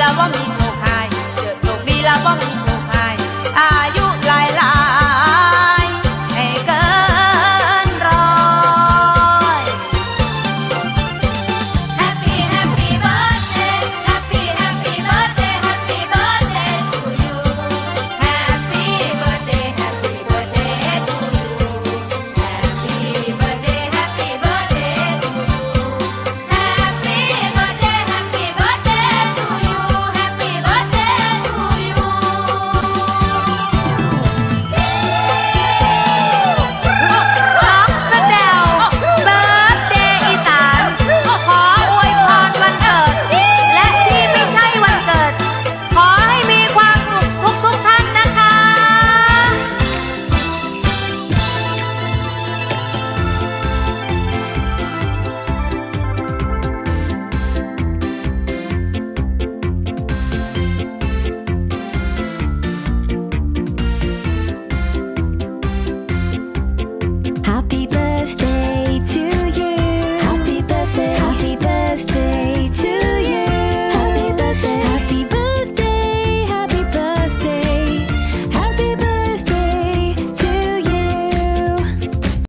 la bomba, mi mojai, yo vi la bomba. ti.